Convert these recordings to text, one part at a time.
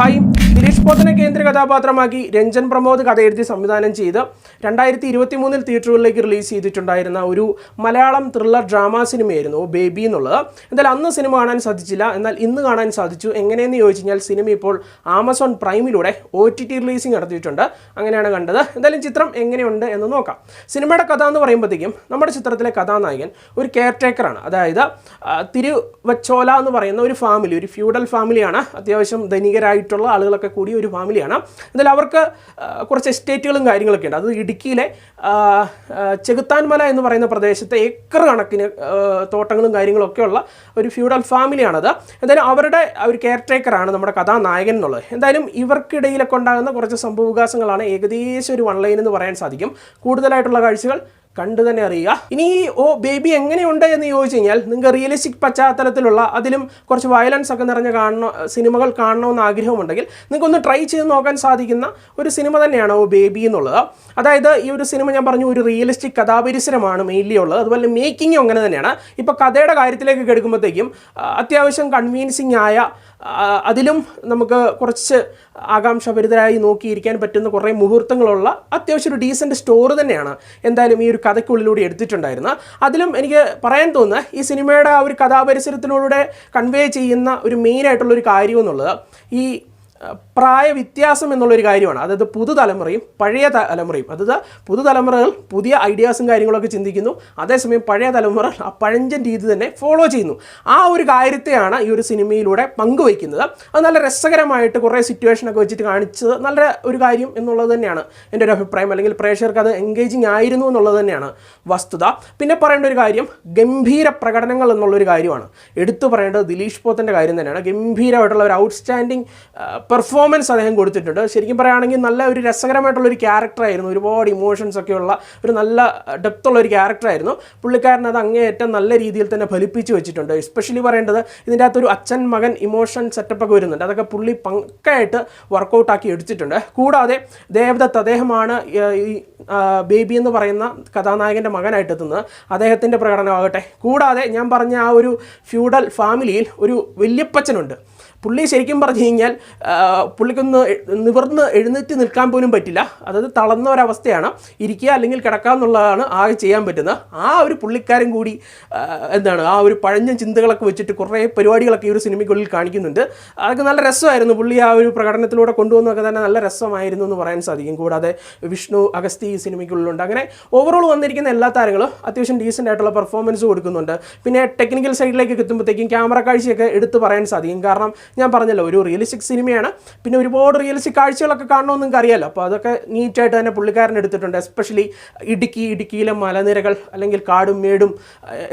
Hi Girish പോത്തനെ കേന്ദ്ര കഥാപാത്രമാക്കി രഞ്ജൻ പ്രമോദ് കഥ എഴുതി സംവിധാനം ചെയ്ത് രണ്ടായിരത്തി ഇരുപത്തി മൂന്നിൽ തിയേറ്ററുകളിലേക്ക് റിലീസ് ചെയ്തിട്ടുണ്ടായിരുന്ന ഒരു മലയാളം ത്രില്ലർ ഡ്രാമ സിനിമയായിരുന്നു ബേബി എന്നുള്ളത്. എന്തായാലും അന്ന് സിനിമ കാണാൻ സാധിച്ചില്ല. എന്നാൽ ഇന്ന് കാണാൻ സാധിച്ചു. എങ്ങനെയെന്ന് ചോദിച്ചു കഴിഞ്ഞാൽ സിനിമ ഇപ്പോൾ ആമസോൺ പ്രൈമിലൂടെ ഒ ടി ടി റിലീസിംഗ് നടത്തിയിട്ടുണ്ട്. അങ്ങനെയാണ് കണ്ടത്. എന്തായാലും ചിത്രം എങ്ങനെയുണ്ട് എന്ന് നോക്കാം. സിനിമയുടെ കഥ എന്ന് പറയുമ്പോഴത്തേക്കും നമ്മുടെ ചിത്രത്തിലെ കഥാനായകൻ ഒരു കെയർ ടേക്കറാണ് അതായത് തിരുവച്ചോല എന്ന് പറയുന്ന ഒരു ഫാമിലി ഒരു ഫ്യൂഡൽ ഫാമിലിയാണ് അത്യാവശ്യം ധനികരായിട്ടുള്ള ആളുകളൊക്കെ കൂടി ഒരു ഫാമിലിയാണ്. എന്നാലും അവർക്ക് കുറച്ച് എസ്റ്റേറ്റുകളും കാര്യങ്ങളൊക്കെ ഉണ്ട്. അത് ഇടുക്കിയിലെ ചെകുത്താൻമല എന്ന് പറയുന്ന പ്രദേശത്തെ ഏക്കർ കണക്കിന് തോട്ടങ്ങളും കാര്യങ്ങളൊക്കെ ഉള്ള ഒരു ഫ്യൂഡൽ ഫാമിലിയാണത്. എന്തായാലും അവരുടെ ഒരു കെയർ ടേക്കറാണ് നമ്മുടെ കഥാനായകൻ എന്നുള്ളത്. എന്തായാലും ഇവർക്കിടയിലൊക്കെ ഉണ്ടാകുന്ന കുറച്ച് സംഭവവികാസങ്ങളാണ് ഏകദേശം ഒരു വൺ ലൈൻ എന്ന് പറയാൻ സാധിക്കും. കൂടുതലായിട്ടുള്ള കാഴ്ചകൾ കണ്ടു തന്നെ അറിയുക. ഇനി ഈ ഓ ബേബി എങ്ങനെയുണ്ട് എന്ന് ചോദിച്ചു കഴിഞ്ഞാൽ നിങ്ങൾക്ക് റിയലിസ്റ്റിക് പശ്ചാത്തലത്തിലുള്ള അതിലും കുറച്ച് വയലൻസ് ഒക്കെ നിറഞ്ഞ കാണണ സിനിമകൾ കാണണമെന്ന് ആഗ്രഹമുണ്ടെങ്കിൽ നിങ്ങൾക്കൊന്ന് ട്രൈ ചെയ്ത് നോക്കാൻ സാധിക്കുന്ന ഒരു സിനിമ തന്നെയാണ് ഓ ബേബി എന്നുള്ളത്. അതായത് ഈ ഒരു സിനിമ ഞാൻ പറഞ്ഞു ഒരു റിയലിസ്റ്റിക് കഥാപരിസരമാണ് മെയിൻലി ഉള്ളത്. അതുപോലെ മേക്കിങ്ങും അങ്ങനെ തന്നെയാണ്. ഇപ്പോൾ കഥയുടെ കാര്യത്തിലേക്ക് കെടുക്കുമ്പോഴത്തേക്കും അത്യാവശ്യം കൺവീൻസിങ് ആയ അതിലും നമുക്ക് കുറച്ച് ആകാംക്ഷഭരിതരായി നോക്കിയിരിക്കാൻ പറ്റുന്ന കുറേ മുഹൂർത്തങ്ങളുള്ള അത്യാവശ്യം ഒരു ഡീസന്റ് സ്റ്റോറി തന്നെയാണ്. എന്തായാലും ഈ ഒരു കഥയ്ക്കുള്ളിലൂടെ എടുത്തിട്ടുണ്ടായിരുന്നു. അതിലും എനിക്ക് പറയാൻ തോന്നുന്നത് ഈ സിനിമയുടെ ആ ഒരു കഥാപരിസരത്തിലൂടെ കൺവേ ചെയ്യുന്ന ഒരു മെയിനായിട്ടുള്ളൊരു കാര്യം എന്നുള്ളത് ഈ പ്രായ വ്യത്യാസം എന്നുള്ളൊരു കാര്യമാണ്. അതായത് പുതുതലമുറയും പഴയ തലമുറയും അതായത് പുതുതലമുറകൾ പുതിയ ഐഡിയാസും കാര്യങ്ങളൊക്കെ ചിന്തിക്കുന്നു. അതേസമയം പഴയ തലമുറ ആ പഴഞ്ചൻ രീതി തന്നെ ഫോളോ ചെയ്യുന്നു. ആ ഒരു കാര്യത്തെയാണ് ഈ ഒരു സിനിമയിലൂടെ പങ്കുവയ്ക്കുന്നത്. അത് നല്ല രസകരമായിട്ട് കുറേ സിറ്റുവേഷനൊക്കെ വെച്ചിട്ട് കാണിച്ചത് നല്ല ഒരു കാര്യം എന്നുള്ളത് തന്നെയാണ്. എന്റെ ഒരു അഭിപ്രായം. അല്ലെങ്കിൽ പ്രേക്ഷകർക്ക് അത് എൻഗേജിങ് ആയിരുന്നു എന്നുള്ളത് തന്നെയാണ് വസ്തുത. പിന്നെ പറയേണ്ട ഒരു കാര്യം ഗംഭീര പ്രകടനങ്ങൾ എന്നുള്ളൊരു കാര്യമാണ്. എടുത്തു പറയേണ്ടത് ദിലീഷ് പോത്തന്റെ കാര്യം തന്നെയാണ്. ഗംഭീരമായിട്ടുള്ള ഒരു ഔട്ട്സ്റ്റാൻഡിങ് പെർഫോമൻസ് അദ്ദേഹം കൊടുത്തിട്ടുണ്ട്. ശരിക്കും പറയുകയാണെങ്കിൽ നല്ല ഒരു രസകരമായിട്ടുള്ള ഒരു ക്യാരക്ടറായിരുന്നു ഒരുപാട് ഇമോഷൻസ് ഒക്കെയുള്ള ഒരു നല്ല ഡെപ്ത് ഉള്ള ഒരു ക്യാരക്ടറായിരുന്നു പുള്ളിക്കാരൻ അത് അങ്ങേയറ്റം നല്ല രീതിയിൽ തന്നെ ഫലിപ്പിച്ച് വെച്ചിട്ടുണ്ട്. എസ്പെഷ്യലി പറയേണ്ടത് ഇതിന്റെ അകത്തൊരു അച്ഛൻ മകൻ ഇമോഷൻ സെറ്റപ്പ് ഒക്കെ വരുന്നുണ്ട്. അതൊക്കെ പുള്ളി പങ്കായിട്ട് വർക്കൗട്ട് ആക്കി എടുത്തിട്ടുണ്ട്. കൂടാതെ ദേവദത്ത് അദ്ദേഹമാണ് ഈ ബേബി എന്ന് പറയുന്ന കഥാനായകന്റെ മകനായിട്ട് എത്തുന്നത്. അദ്ദേഹത്തിന്റെ പ്രകടനമാകട്ടെ. കൂടാതെ ഞാൻ പറഞ്ഞ ആ ഒരു ഫ്യൂഡൽ ഫാമിലിയിൽ ഒരു വല്യപ്പച്ചനുണ്ട്. പുള്ളി ശരിക്കും പറഞ്ഞു കഴിഞ്ഞാൽ പുള്ളിക്കൊന്ന് നിവർന്ന് എഴുന്നേറ്റ് നിൽക്കാൻ പോലും പറ്റില്ല. അതായത് തളർന്ന ഒരവസ്ഥയാണ്. ഇരിക്കുക അല്ലെങ്കിൽ കിടക്കുക എന്നുള്ളതാണ് ആകെ ചെയ്യാൻ പറ്റുന്നത്. ആ ഒരു പുള്ളിക്കാരൻ കൂടി എന്താണ് ആ ഒരു പഴഞ്ഞ ചിന്തകളൊക്കെ വെച്ചിട്ട് കുറേ പരിപാടികളൊക്കെ ഈ ഒരു സിനിമയ്ക്കുള്ളിൽ കാണിക്കുന്നുണ്ട്. അതൊക്കെ നല്ല രസമായിരുന്നു. പുള്ളി ആ ഒരു പ്രകടനത്തിലൂടെ കൊണ്ടുവന്നൊക്കെ തന്നെ നല്ല രസമായിരുന്നു എന്ന് പറയാൻ സാധിക്കും. കൂടാതെ വിഷ്ണു അഗസ്തി ഈ സിനിമയ്ക്കുള്ളിലുണ്ട്. അങ്ങനെ ഓവറോൾ വന്നിരിക്കുന്ന എല്ലാ താരങ്ങളും അത്യാവശ്യം ഡീസന്റ് ആയിട്ടുള്ള പെർഫോമൻസ് കൊടുക്കുന്നുണ്ട്. പിന്നെ ടെക്നിക്കൽ സൈഡിലേക്ക് എത്തുമ്പോഴത്തേക്കും ക്യാമറ കാഴ്ചയൊക്കെ എടുത്ത് പറയാൻ സാധിക്കും. കാരണം ഞാൻ പറഞ്ഞല്ലോ ഒരു റിയലിസ്റ്റിക് സിനിമയാണ് പിന്നെ ഒരുപാട് റിയലിസ്റ്റിക് കാഴ്ചകളൊക്കെ കാണണമെന്ന് നിങ്ങൾക്ക് അറിയാമല്ലോ അപ്പോൾ അതൊക്കെ നീറ്റായിട്ട് തന്നെ പുള്ളിക്കാരൻ എടുത്തിട്ടുണ്ട്. എസ്പെഷ്യലി ഇടുക്കി ഇടുക്കിയിലെ മലനിരകൾ അല്ലെങ്കിൽ കാടും മേടും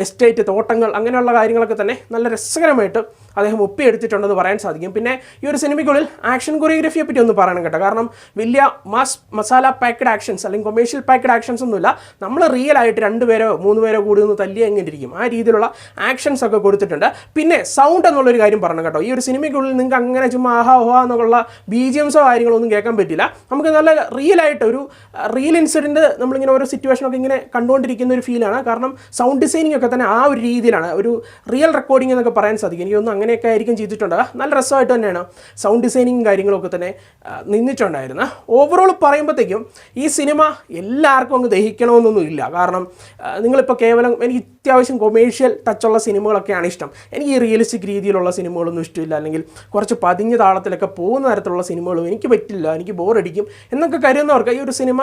എസ്റ്റേറ്റ് തോട്ടങ്ങൾ അങ്ങനെയുള്ള കാര്യങ്ങളൊക്കെ തന്നെ നല്ല രസകരമായിട്ട് അദ്ദേഹം ഒപ്പിയെടുത്തിട്ടുണ്ടെന്ന് പറയാൻ സാധിക്കും. പിന്നെ ഈ ഒരു സിനിമയ്ക്കുള്ളിൽ ആക്ഷൻ കൊറിയോഗ്രഫിയെ പറ്റി ഒന്ന് പറയണം കേട്ടോ. കാരണം വലിയ മാസ് മസാല പാക്കഡ് ആക്ഷൻസ് അല്ലെങ്കിൽ കൊമേഴ്ഷ്യൽ പാക്കഡ് ആക്ഷൻസ് ഒന്നുമില്ല. നമ്മൾ റിയൽ ആയിട്ട് രണ്ടുപേരോ മൂന്ന് പേരോ കൂടി ഒന്ന് തല്ലി ഇരിക്കും. ആ രീതിയിലുള്ള ആക്ഷൻസ് ഒക്കെ കൊടുത്തിട്ടുണ്ട്. പിന്നെ സൗണ്ട് എന്നുള്ളൊരു കാര്യം പറഞ്ഞു കേട്ടോ. ഈ ഒരു സിനിമയ്ക്കുള്ളിൽ നിങ്ങൾക്ക് അങ്ങനെ ചുമ്മാ ആഹാ ഓഹാ എന്നുള്ള ബി ജി എംസോ കാര്യങ്ങളോ ഒന്നും കേൾക്കാൻ പറ്റില്ല. നമുക്ക് നല്ല റിയൽ ആയിട്ട് ഒരു റിയൽ ഇൻസിഡന്റ് നമ്മളിങ്ങനെ ഓരോ സിറ്റുവേഷനൊക്കെ ഇങ്ങനെ കണ്ടുകൊണ്ടിരിക്കുന്ന ഒരു ഫീലാണ് കാരണം സൗണ്ട് ഡിസൈനിങ് ഒക്കെ തന്നെ ആ ഒരു രീതിയിലാണ്. ഒരു റിയൽ റെക്കോർഡിംഗ് എന്നൊക്കെ പറയാൻ സാധിക്കും. എനിക്കൊന്നും അങ്ങനെയൊക്കെ ആയിരിക്കും ചെയ്തിട്ടുണ്ട്. നല്ല രസമായിട്ട് തന്നെയാണ് സൗണ്ട് ഡിസൈനിങ് കാര്യങ്ങളൊക്കെ തന്നെ നിന്നിട്ടുണ്ടായിരുന്നത് നിന്നിട്ടുണ്ടായിരുന്നു. ഓവറോൾ പറയുമ്പോഴത്തേക്കും ഈ സിനിമ എല്ലാവർക്കും അങ്ങ് ദഹിക്കണമെന്നൊന്നും ഇല്ല. കാരണം നിങ്ങളിപ്പോൾ കേവലം എനിക്ക് അത്യാവശ്യം കൊമേഴ്ഷ്യൽ ടച്ചുള്ള സിനിമകളൊക്കെയാണ് ഇഷ്ടം. എനിക്ക് ഈ റിയലിസ്റ്റിക് രീതിയിലുള്ള സിനിമകളൊന്നും ഇഷ്ടമില്ല. അല്ലെങ്കിൽ കുറച്ച് പതിഞ്ഞ താളത്തിലൊക്കെ പോകുന്ന തരത്തിലുള്ള സിനിമകളും എനിക്ക് പറ്റില്ല എനിക്ക് ബോറടിക്കും എന്നൊക്കെ കരുതുന്നവർക്ക് ഈ ഒരു സിനിമ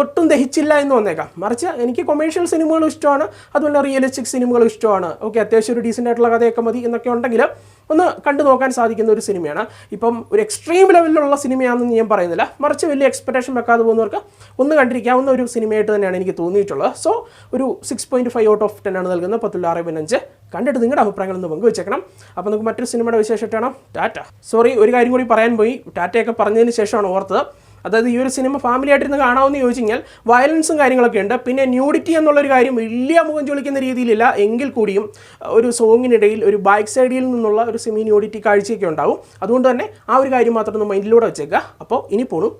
ഒട്ടും ദഹിച്ചില്ല എന്ന് വന്നേക്കാം. മറിച്ച് എനിക്ക് കൊമേഴ്ഷ്യൽ സിനിമകളും ഇഷ്ടമാണ് അതുപോലെ റിയലിസ്റ്റിക് സിനിമകളും ഇഷ്ടമാണ്. ഓക്കെ അത്യാവശ്യം ഒരു ഡീസന്റ് ആയിട്ടുള്ള കഥയൊക്കെ മതി എന്നൊക്കെ ഉണ്ടെങ്കിൽ ഒന്ന് കണ്ടു നോക്കാൻ സാധിക്കുന്ന ഒരു സിനിമയാണ്. ഇപ്പം ഒരു എക്സ്ട്രീം ലെവലിലുള്ള സിനിമയാണെന്ന് ഞാൻ പറയുന്നില്ല. മറിച്ച് വലിയ എക്സ്പെക്ടേഷൻ വെക്കാതെ പോകുന്നവർക്ക് ഒന്ന് കണ്ടിരിക്കാവുന്ന ഒരു സിനിമയായിട്ട് തന്നെയാണ് എനിക്ക് തോന്നിയിട്ടുള്ളത്. സോ ഒരു six point five out of ten ആണ് നൽകുന്നത്. പത്തുള്ള ആറ് പതിനഞ്ച് കണ്ടിട്ട് നിങ്ങളുടെ അഭിപ്രായങ്ങൾ ഒന്ന് പങ്കുവെച്ചേക്കണം. അപ്പോൾ നമുക്ക് മറ്റൊരു സിനിമയുടെ വിശേഷം ടാറ്റ. സോറി ഒരു കാര്യം കൂടി പറയാൻ പോയി. ടാറ്റയൊക്കെ പറഞ്ഞതിന് ശേഷമാണ് ഓർത്തത്. അതായത് ഈ ഒരു സിനിമ ഫാമിലി ആയിട്ടിരുന്ന് കാണാമെന്ന് ചോദിച്ചു കഴിഞ്ഞാൽ വയലൻസും കാര്യങ്ങളൊക്കെ ഉണ്ട്. പിന്നെ ന്യൂഡിറ്റി എന്നുള്ളൊരു കാര്യം വലിയ മുഖം ചൊളിക്കുന്ന രീതിയിലില്ല. എങ്കിൽ കൂടിയും ഒരു സോങ്ങിനിടയിൽ ഒരു ബൈക്ക് സൈഡിൽ നിന്നുള്ള ഒരു സെമി ന്യൂഡിറ്റി കാഴ്ചയൊക്കെ ഉണ്ടാവും. അതുകൊണ്ട് തന്നെ ആ ഒരു കാര്യം മാത്രം ഒന്ന് മൈൻഡിലൂടെ വെച്ചേക്കുക. അപ്പോൾ ഇനി പോണു.